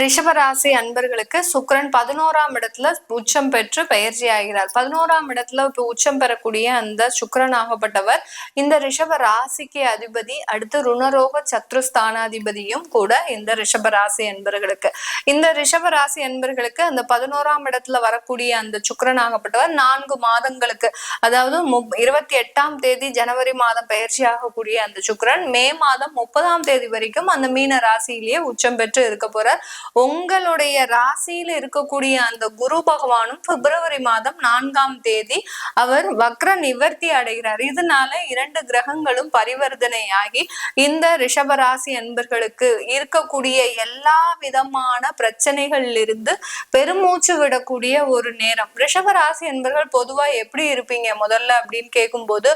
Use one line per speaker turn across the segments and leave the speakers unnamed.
ரிஷபராசி அன்பர்களுக்கு சுக்கரன் பதினோராம் இடத்துல உச்சம் பெற்று பயிற்சி ஆகிறார் பதினோராம் இடத்துல இப்போ உச்சம் பெறக்கூடிய அந்த சுக்கிரன் ஆகப்பட்டவர் இந்த ரிஷப ராசிக்கு அதிபதி அடுத்து ருணரோக சத்ருஸ்தானாதிபதியும் கூட இந்த ரிஷப ராசி அன்பர்களுக்கு. இந்த ரிஷப ராசி அன்பர்களுக்கு அந்த பதினோராம் இடத்துல வரக்கூடிய அந்த சுக்கிரன் ஆகப்பட்டவர் நான்கு மாதங்களுக்கு அதாவது இருபத்தி எட்டாம் தேதி ஜனவரி மாதம் பயிற்சி ஆகக்கூடிய அந்த சுக்கரன் மே மாதம் முப்பதாம் தேதி வரைக்கும் அந்த மீன ராசியிலேயே உச்சம் பெற்று இருக்க போறார். உங்களுடைய ராசியில இருக்கக்கூடிய அந்த குரு பகவானும் பிப்ரவரி மாதம் நான்காம் தேதி அவர் வக்ர நிவர்த்தி அடைகிறார். இதனால இரண்டு கிரகங்களும் பரிவர்த்தனையாகி இந்த ரிஷபராசி அன்பர்களுக்கு இருக்கக்கூடிய எல்லா விதமான பிரச்சனைகள் இருந்து பெருமூச்சு விடக்கூடிய ஒரு நேரம். ரிஷபராசி அன்பர்கள் பொதுவா எப்படி இருப்பீங்க முதல்ல அப்படின்னு கேட்கும்போது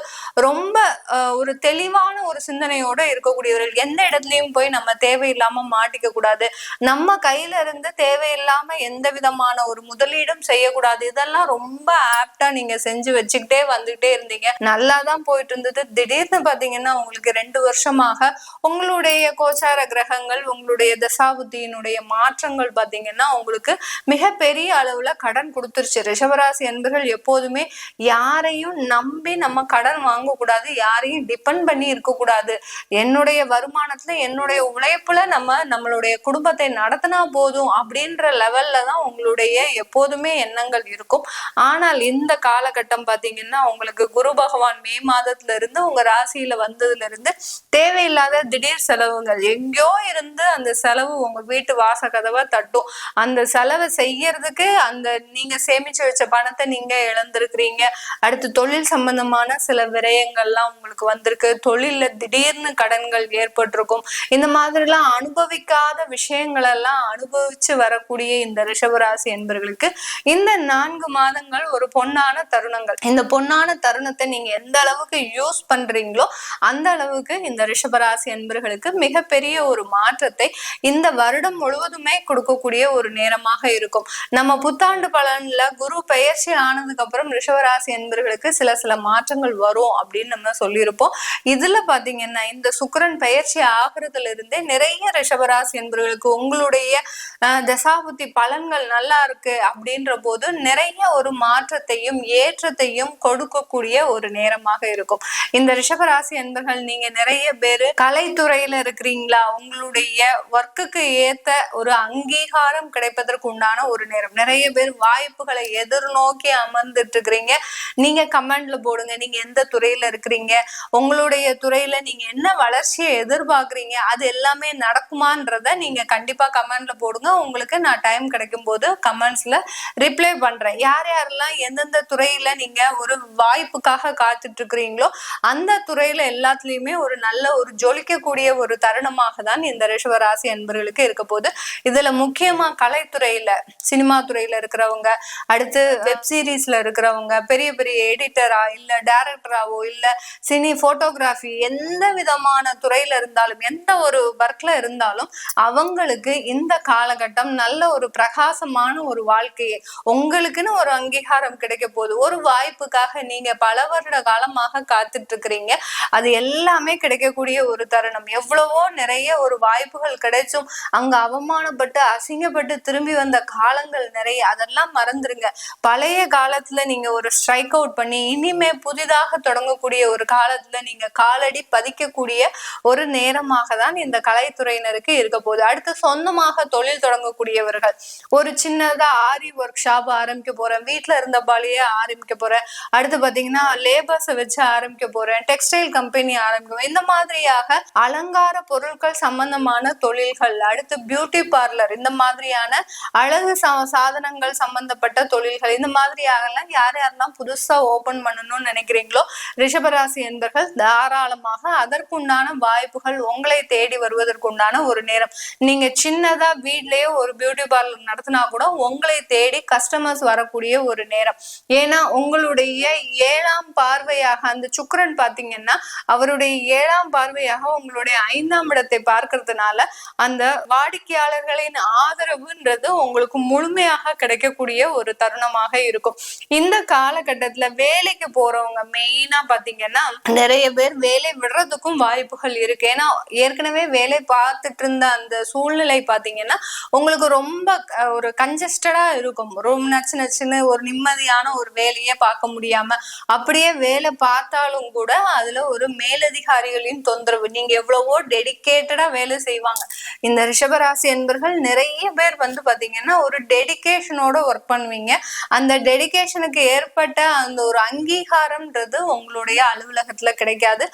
ரொம்ப அஹ், ஒரு தெளிவான ஒரு சிந்தனையோட இருக்கக்கூடியவர்கள். எந்த இடத்துலயும் போய் நம்ம தேவையில்லாம மாட்டிக்க கூடாது. நம்ம கையில இருந்து தேவையில்லாம எந்த விதமான ஒரு முதலீடும் செய்யக்கூடாது. இதெல்லாம் ரொம்ப ஆப்டா நீங்க செஞ்சு வச்சுக்கிட்டே வந்துகிட்டே இருந்தீங்க. நல்லா தான் போயிட்டு இருந்தது திடீர்னு பாத்தீங்கன்னா உங்களுக்கு ரெண்டு வருஷமாக உங்களுடைய கோச்சார கிரகங்கள் உங்களுடைய தசாபுத்தியினுடைய மாற்றங்கள் பாத்தீங்கன்னா உங்களுக்கு மிகப்பெரிய அளவுல கடன் கொடுத்துருச்சு. ரிஷபராசி என்பர்கள் எப்போதுமே யாரையும் நம்பி நம்ம கடன் வாங்கக்கூடாது யாரையும் டிபெண்ட் பண்ணி இருக்கக்கூடாது. என்னுடைய வருமானத்துல என்னுடைய உழைப்புல நம்ம நம்மளுடைய குடும்பத்தை நடத்தின போதும் அப்படின்ற லெவல்ல தான் உங்களுடைய எப்போதுமே எண்ணங்கள் இருக்கும். ஆனால் இந்த காலகட்டம் பாத்தீங்கன்னா உங்களுக்கு குரு பகவான் மே மாதத்துல இருந்து உங்க ராசியில வந்ததுல இருந்து தேவையில்லாத திடீர் செலவுகள். எங்கேயோ இருந்து அந்த செலவு உங்க வீட்டு வாச கதவை தட்டும். அந்த செலவை செய்யறதுக்கு அந்த நீங்க சேமிச்சு வச்ச பணத்தை நீங்க இழந்திருக்கிறீங்க. அடுத்து தொழில் சம்பந்தமான சில விரயங்கள்லாம் உங்களுக்கு வந்திருக்கு. தொழில திடீர்னு கடன்கள் ஏற்பட்டிருக்கும். இந்த மாதிரிலாம் அனுபவிக்காத விஷயங்கள் எல்லாம் அனுபவிச்சு வரக்கூடிய இந்த ரிஷபராசி என்பவர்களுக்கு இந்த நான்கு மாதங்கள் ஒரு பொன்னான தருணங்கள். இந்த பொன்னான தருணத்தை நீங்க எந்த அளவுக்கு யூஸ் பண்றீங்களோ அந்த அளவுக்கு இந்த ரிஷபராசி என்பர்களுக்கு மிகப்பெரிய ஒரு மாற்றத்தை இந்த வருடம் முழுவதுமே கொடுக்கக்கூடிய ஒரு நேரமாக இருக்கும். நம்ம புத்தாண்டு பலன்ல குரு பெயர்ச்சி ஆனதுக்கு அப்புறம் ரிஷபராசி என்பர்களுக்கு சில சில மாற்றங்கள் வரும் அப்படின்னு நம்ம சொல்லியிருப்போம். இதுல பாத்தீங்கன்னா இந்த சுக்கரன் பெயர்ச்சி ஆகுறதுல இருந்தே நிறைய ரிஷபராசி என்பவர்களுக்கு உங்களுடைய அஹ், தசாபுத்தி பலன்கள் நல்லா இருக்கு அப்படின்ற போது நிறைய ஒரு மாற்றத்தையும் ஏற்றத்தையும் கொடுக்கக்கூடிய ஒரு நேரமாக இருக்கும். இந்த ரிஷபராசி என்பர்கள் நீங்க நிறைய பேரு கலைத்துறையில இருக்கிறீங்களா? உங்களுடைய ஒர்க்குக்கு ஏத்த ஒரு அங்கீகாரம் கிடைப்பதற்கு உண்டான ஒரு நேரம். நிறைய பேர் வாய்ப்புகளை எதிர்நோக்கி அமர்ந்துட்டு இருக்கிறீங்க. நீங்க கமெண்ட்ல போடுங்க. நீங்க எந்த துறையில இருக்கிறீங்க? உங்களுடைய துறையில நீங்க என்ன வளர்ச்சியை எதிர்பார்க்கறீங்க? அது எல்லாமே நடக்குமான்றத நீங்க கண்டிப்பா கமெண்ட் கமெண்ட்ல போடுங்க. உங்களுக்கு நான் டைம் கிடைக்கும் போது கமெண்ட்ஸ்ல ரிப்ளை பண்றேன். யார் யாரெல்லாம் எந்தெந்த துறையில நீங்க ஒரு வாய்ப்புக்காக காத்துட்டு இருக்கிறீங்களோ அந்த துறையில எல்லாத்துலயுமே ஒரு நல்ல ஒரு ஜொலிக்கக்கூடிய ஒரு தருணமாக தான் இந்த ரிஷவராசி அன்பர்களுக்கு இருக்க போது இதுல முக்கியமா கலைத்துறையில சினிமா துறையில இருக்கிறவங்க அடுத்து வெப் சீரிஸ்ல இருக்கிறவங்க பெரிய பெரிய எடிட்டரா இல்ல டைரக்டராவோ இல்ல சினி போட்டோகிராஃபி எந்த விதமான துறையில இருந்தாலும் எந்த ஒரு ஒர்க்ல இருந்தாலும் அவங்களுக்கு இந்த காலகட்டம் நல்ல ஒரு பிரகாசமான ஒரு வாழ்க்கையை உங்களுக்குன்னு ஒரு அங்கீகாரம் கிடைக்க போகுது. ஒரு வாய்ப்புக்காக நீங்க பல வருட காலமாக காத்துட்டு இருக்கிறீங்க அது எல்லாமே கிடைக்கக்கூடிய ஒரு தருணம். எவ்வளவோ நிறைய ஒரு வாய்ப்புகள் கிடைச்சும் அங்க அவமானப்பட்டு அசிங்கப்பட்டு திரும்பி வந்த காலங்கள் நிறைய. அதெல்லாம் மறந்துருங்க. பழைய காலத்துல நீங்க ஒரு ஸ்ட்ரைக் அவுட் பண்ணி இனிமே புதிதாக தொடங்கக்கூடிய ஒரு காலத்துல நீங்க காலடி பதிக்கக்கூடிய ஒரு நேரமாக தான் இந்த கலைத்துறையினருக்கு இருக்க போகுது. அடுத்து சொந்தமாக தொழில் தொடங்கக்கூடியவர்கள். ஒரு சின்னதா ஆரி ஒர்க் ஷாப் ஆரம்பிக்க போறேன். வீட்டில் இருந்த பாலியே ஆரம்பிக்க போறேன். அடுத்து பாத்தீங்கன்னா லேபர்ஸை வச்சு ஆரம்பிக்க போறேன். டெக்ஸ்டைல் கம்பெனி ஆரம்பிக்கும் இந்த மாதிரியாக அலங்கார பொருட்கள் சம்பந்தமான தொழில்கள் அடுத்து பியூட்டி பார்லர் இந்த மாதிரியான அழகு சா- சாதனங்கள் சம்பந்தப்பட்ட தொழில்கள் இந்த மாதிரியாகலாம் யார் யாரெல்லாம் புதுசா ஓபன் பண்ணணும்னு நினைக்கிறீங்களோ ரிஷபராசி என்பர்கள் தாராளமாக அதற்குண்டான வாய்ப்புகள் உங்களை தேடி வருவதற்குண்டான ஒரு நேரம். நீங்க சின்னதா வீட்லயே ஒரு பியூட்டி பார்லர் நடத்தினா கூட உங்களை தேடி கஸ்டமர்ஸ் வரக்கூடிய ஒரு நேரம். ஏன்னா உங்களுடைய ஏழாம் பார்வையாக அந்த சுக்கரன் பாத்தீங்கன்னா அவருடைய ஏழாம் பார்வையாக உங்களுடைய ஐந்தாம் இடத்தை பார்க்கறதுனால அந்த வாடிக்கையாளர்களின் ஆதரவுன்றது உங்களுக்கு முழுமையாக கிடைக்கக்கூடிய ஒரு தருணமாக இருக்கும். இந்த காலகட்டத்துல வேலைக்கு போறவங்க மெயினா பாத்தீங்கன்னா நிறைய பேர் வேலை விடுறதுக்கும் வாய்ப்புகள் இருக்கு. ஏன்னா ஏற்கனவே வேலை பார்த்துட்டு இருந்த அந்த சூழ்நிலை பாத்தீங்கன்னா பாத்தீங்கன்னா உங்களுக்கு ரொம்ப ஒரு கஞ்சஸ்டடா இருக்கும். ரொம்ப நச்சு நச்சுன்னு ஒரு நிம்மதியான ஒரு வேலையே பார்க்க முடியாம அப்படியே வேலை பார்த்தாலும் கூட அதுல ஒரு மேலதிகாரிகளின் தொந்தரவு. நீங்க எவ்வளவோ டெடிக்கேட்டடா வேலை செய்வாங்க. இந்த ரிஷபராசி என்பர்கள் நிறைய பேர் வந்து பாத்தீங்கன்னா ஒரு டெடிக்கேஷனோட ஒர்க் பண்ணுவீங்க. அந்த டெடிக்கேஷனுக்கு ஏற்பட்ட அந்த ஒரு அங்கீகாரம்ன்றது உங்களுடைய அலுவலகத்துல கிடைக்காது.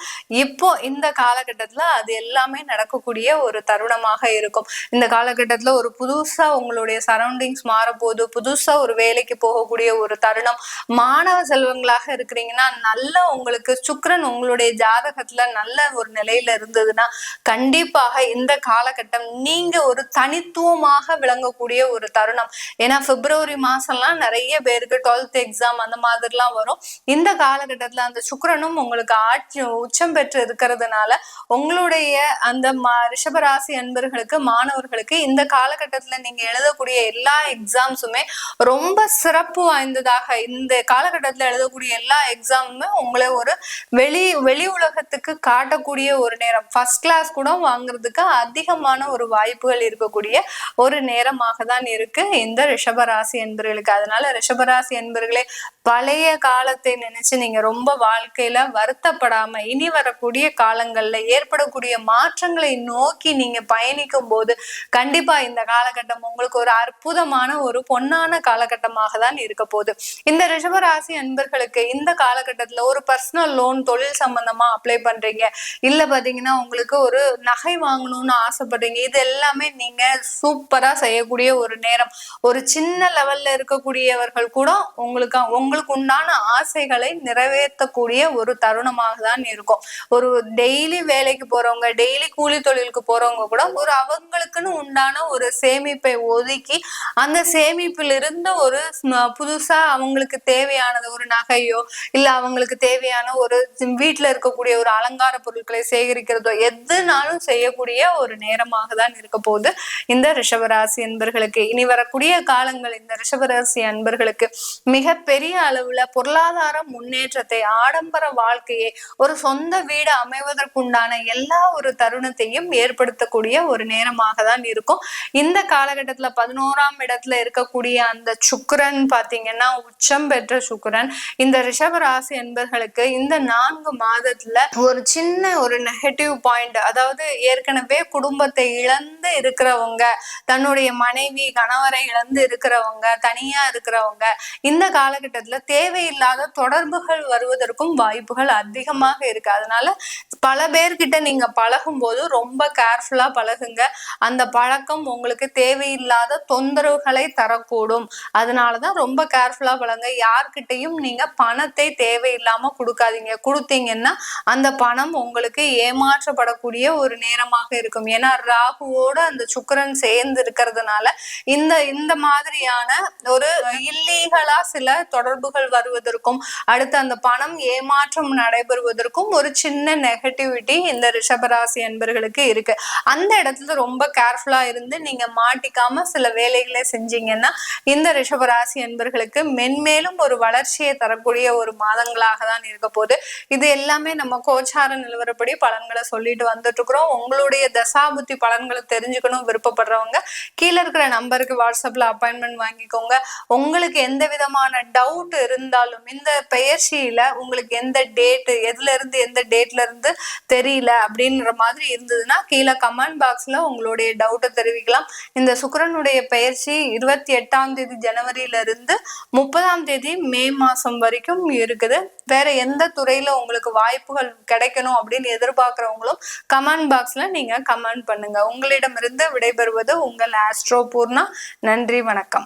இப்போ இந்த காலகட்டத்துல அது எல்லாமே நடக்கக்கூடிய ஒரு தருணமாக இருக்கும். இந்த கால காலகட்டத்துல ஒரு புதுசா உங்களுடைய சரௌண்டிங்ஸ் மாறப்போகுது. புதுசா ஒரு வேலைக்கு போகக்கூடிய ஒரு தருணம். மாணவ செல்வங்களாக இருக்கிறீங்கன்னா நல்ல உங்களுக்கு சுக்கரன் உங்களுடைய ஜாதகத்துல நல்ல ஒரு நிலையில இருந்ததுன்னா கண்டிப்பாக இந்த காலகட்டம் நீங்க ஒரு தனித்துவமாக விளங்கக்கூடிய ஒரு தருணம். ஏன்னா பிப்ரவரி மாசம்லாம் நிறைய பேருக்கு டுவெல்த் எக்ஸாம் அந்த மாதிரிலாம் வரும். இந்த காலகட்டத்துல அந்த சுக்கரனும் உங்களுக்கு ஆட்சி உச்சம் பெற்று இருக்கிறதுனால உங்களுடைய அந்த ரிஷபராசி அன்பர்களுக்கு மாணவர்களுக்கு இந்த காலகட்டத்துல நீங்க எழுதக்கூடிய எல்லா எக்ஸாம்ஸுமே ரொம்ப சிறப்பு வாய்ந்ததாக இந்த காலகட்டத்துல எழுதக்கூடிய எல்லா எக்ஸாமுமே உங்களை ஒரு வெளி வெளி உலகத்துக்கு காட்டக்கூடிய ஒரு நேரம். ஃபர்ஸ்ட் கிளாஸ் கூட வாங்குறதுக்கு அதிகமான ஒரு வாய்ப்புகள் இருக்கக்கூடிய ஒரு நேரமாக தான் இருக்கு இந்த ரிஷபராசி என்பர்களுக்கு. அதனால ரிஷபராசி என்பர்களே பழைய காலத்தை நினைச்சு நீங்க ரொம்ப வாழ்க்கையில வருத்தப்படாம இனி வரக்கூடிய காலங்கள்ல ஏற்படக்கூடிய மாற்றங்களை நோக்கி நீங்க பயணிக்கும் போது கண்டிப்பா இந்த காலகட்டம் உங்களுக்கு ஒரு அற்புதமான ஒரு பொன்னான காலகட்டமாக தான் இருக்க போகுது. இந்த ரிஷபராசி அன்பர்களுக்கு இந்த காலகட்டத்துல ஒரு பர்சனல் லோன் தொழில் சம்பந்தமா அப்ளை பண்றீங்க. இல்ல பாத்தீங்கன்னா உங்களுக்கு ஒரு நகை வாங்கணும்னு ஆசைப்படுறீங்க. இது எல்லாமே நீங்க சூப்பரா செய்யக்கூடிய ஒரு நேரம். ஒரு சின்ன லெவல்ல இருக்கக்கூடியவர்கள் கூட உங்களுக்கு உங்களுக்கு உண்டான ஆசைகளை நிறைவேற்றக்கூடிய ஒரு தருணமாக தான் இருக்கும். ஒரு டெய்லி வேலைக்கு போறவங்க டெய்லி கூலி தொழிலுக்கு போறவங்க கூட ஒரு அவங்களுக்குன்னு உண்டான ஒரு சேமிப்பை ஒதுக்கி அந்த சேமிப்பிலிருந்து ஒரு புதுசா அவங்களுக்கு தேவையானது ஒரு நகையோ இல்ல அவங்களுக்கு தேவையான ஒரு வீட்டுல இருக்கக்கூடிய ஒரு அலங்கார பொருட்களை சேகரிக்கிறதோ எதுனாலும் செய்யக்கூடிய ஒரு நேரமாக தான் இருக்க போகுது இந்த ரிஷபராசி அன்பர்களுக்கு. இனி வரக்கூடிய காலங்கள் இந்த ரிஷபராசி அன்பர்களுக்கு மிக பெரிய அளவுல பொருளாதார முன்னேற்றத்தை ஆடம்பர வாழ்க்கையை ஒரு சொந்த வீடு அமைவதற்குண்டான எல்லா ஒரு தருணத்தையும் ஏற்படுத்தக்கூடிய ஒரு நேரமாக தான் இருக்கும். இந்த காலகட்டத்துல பதினோராம் இடத்துல இருக்கக்கூடிய அந்த சுக்கிரன் பாத்தீங்கன்னா உச்சம் பெற்ற சுக்கிரன். இந்த ரிஷப ராசி என்பர்களுக்கு இந்த நான்கு மாதத்துல ஒரு சின்ன ஒரு நெகட்டிவ் பாயிண்ட் அதாவது ஏற்கனவே குடும்பத்தை இழந்து இருக்கிறவங்க தன்னுடைய மனைவி கணவரை இழந்து இருக்கிறவங்க தனியா இருக்கிறவங்க இந்த காலகட்டத்துல தேவையில்லாத தொடர்புகள் வருவதற்கும் வாய்ப்புகள் அதிகமாக இருக்கு. அதனால பல பேர்கிட்ட நீங்க பழகும் போது ரொம்ப கேர்ஃபுல்லா பழகுங்க. அந்த பழக்கம் உங்களுக்கு தேவையில்லாத தொந்தரவுகளை தரக்கூடும். அதனாலதான் ரொம்ப கேர்ஃபுல்லா பழங்க யார்கிட்டயும் நீங்க பணத்தை தேவையில்லாம கொடுக்காதீங்க. கொடுத்தீங்கன்னா அந்த பணம் உங்களுக்கு ஏமாற்றப்படக்கூடிய ஒரு நேரமாக இருக்கும். ஏன்னா ராகுவோட அந்த சுக்கிரன் சேர்ந்து இருக்கிறதுனால இந்த இந்த மாதிரியான ஒரு இல்லீகலா சில தொடர்புகள் வருவதற்கும் அடுத்து அந்த பணம் ஏமாற்றம் நடைபெறுவதற்கும் ஒரு சின்ன நெகட்டிவிட்டி இந்த ரிஷபராசி அன்பர்களுக்கு இருக்கு. அந்த இடத்துல ரொம்ப கேர்ஃபுல்லா இருந்து நீங்க மாட்டிக்காம சில வேலைகளை செஞ்சீங்கன்னா இந்த ரிஷபராசி அன்பர்களுக்கு மென்மேலும் ஒரு வளர்ச்சியை தரக்கூடிய ஒரு மாதங்களாக தான் இருக்க போகுது. இது எல்லாமே நம்ம கோச்சார நிலவரப்படி பலன்களை சொல்லிட்டு வந்துட்டு இருக்கிறோம் உங்களுடைய தசாபுத்தி பலன்களை தெரிஞ்சுக்கணும் விருப்பப்படுறவங்க கீழே இருக்கிற நம்பருக்கு வாட்ஸ்அப்ல அப்பாயின்மெண்ட் வாங்கிக்கோங்க. உங்களுக்கு எந்த விதமான டவுட் இருந்தாலும் இந்த பெயர்ச்சியில உங்களுக்கு எந்த டேட்டு எதுல இருந்து எந்த டேட்ல இருந்து தெரியல அப்படின்ற மாதிரி இருந்ததுன்னா கீழே கமெண்ட் பாக்ஸ்ல உங்களுடைய டவுட்டை தெரிவிக்கலாம். இந்த சுக்கரனுடைய பெயர்ச்சி இருபத்தி எட்டாம் தேதி ஜனவரியில இருந்து முப்பதாம் தேதி மே மாசம் வரைக்கும் இருக்குது. வேற எந்த துறையில உங்களுக்கு வாய்ப்புகள் கிடைக்கணும் அப்படின்னு எதிர்பார்க்கிறவங்களும் கமெண்ட் பாக்ஸ்ல நீங்க கமெண்ட் பண்ணுங்க. உங்களிடமிருந்து விடைபெறுவது உங்கள் ஆஸ்ட்ரோ பூர்ணா நன்றி வணக்கம்.